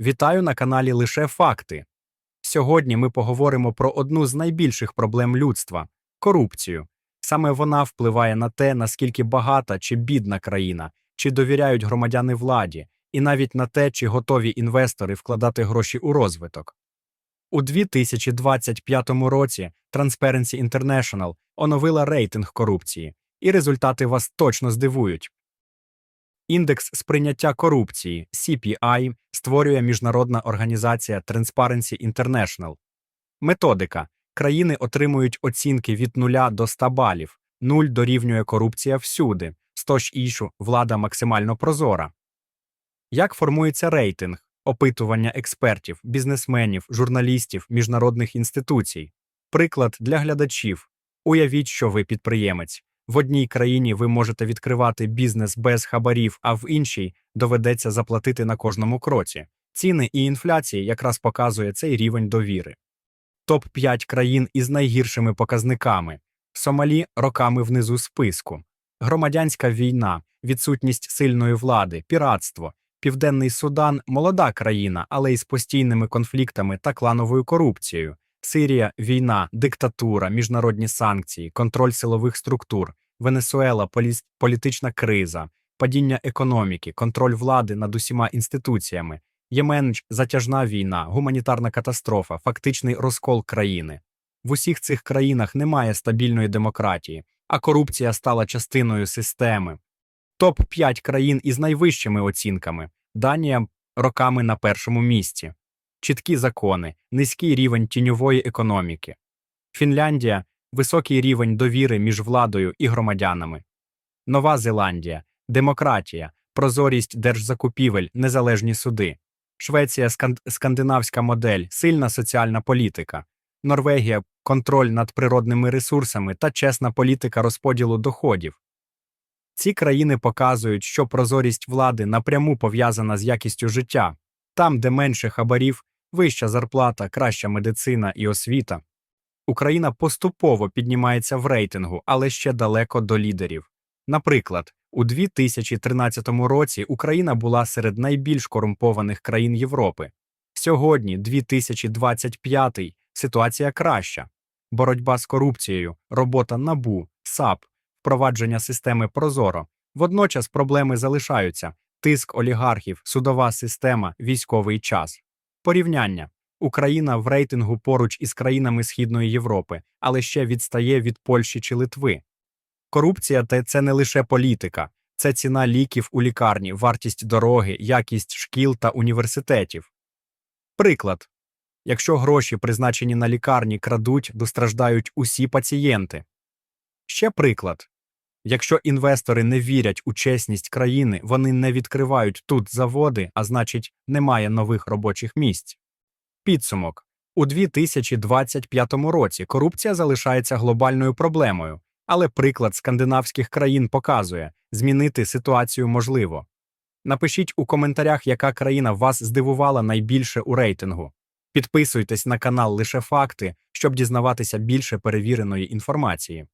Вітаю на каналі Лише Факти. Сьогодні ми поговоримо про одну з найбільших проблем людства корупцію. Саме вона впливає на те, наскільки багата чи бідна країна, чи довіряють громадяни владі, і навіть на те, чи готові інвестори вкладати гроші у розвиток. У 2025 році Transparency International оновила рейтинг корупції, і результати вас точно здивують. Індекс сприйняття корупції CPI створює міжнародна організація Transparency International. Методика. Країни отримують оцінки від 0 до 100 балів. 0 дорівнює корупція всюди, 100 ж ішу влада максимально прозора. Як формується рейтинг? Опитування експертів, бізнесменів, журналістів, міжнародних інституцій. Приклад для глядачів. Уявіть, що ви підприємець. В одній країні ви можете відкривати бізнес без хабарів, а в іншій доведеться заплатити на кожному кроці. Ціни і інфляції якраз показує цей рівень довіри. Топ 5 країн із найгіршими показниками. Сомалі роками внизу списку. Громадянська війна, відсутність сильної влади, піратство. Південний Судан молода країна, але із постійними конфліктами та клановою корупцією. Сирія війна, диктатура, міжнародні санкції, контроль силових структур, Венесуела політична криза, падіння економіки, контроль влади над усіма інституціями, Ємен затяжна війна, гуманітарна катастрофа, фактичний розкол країни. В усіх цих країнах немає стабільної демократії, а корупція стала частиною системи. Топ 5 країн із найвищими оцінками. Данія роками на першому місці чіткі закони, низький рівень тіньової економіки. Фінляндія високий рівень довіри між владою і громадянами. Нова Зеландія демократія, прозорість держзакупівель, незалежні суди. Швеція скан- скандинавська модель, сильна соціальна політика. Норвегія контроль над природними ресурсами та чесна політика розподілу доходів. Ці країни показують, що прозорість влади напряму пов'язана з якістю життя. Там, де менше хабарів, вища зарплата, краща медицина і освіта. Україна поступово піднімається в рейтингу, але ще далеко до лідерів. Наприклад, у 2013 році Україна була серед найбільш корумпованих країн Європи. Сьогодні, 2025, ситуація краща. Боротьба з корупцією, робота НАБУ, САП, впровадження системи Прозоро. Водночас проблеми залишаються: тиск олігархів, судова система, військовий час. Порівняння. Україна в рейтингу поруч із країнами Східної Європи, але ще відстає від Польщі чи Литви. Корупція це не лише політика, це ціна ліків у лікарні, вартість дороги, якість шкіл та університетів. Приклад. Якщо гроші, призначені на лікарні, крадуть, достраждають усі пацієнти. Ще приклад. Якщо інвестори не вірять у чесність країни, вони не відкривають тут заводи, а значить, немає нових робочих місць. Підсумок. У 2025 році корупція залишається глобальною проблемою, але приклад скандинавських країн показує, змінити ситуацію можливо. Напишіть у коментарях, яка країна вас здивувала найбільше у рейтингу. Підписуйтесь на канал Лише Факти, щоб дізнаватися більше перевіреної інформації.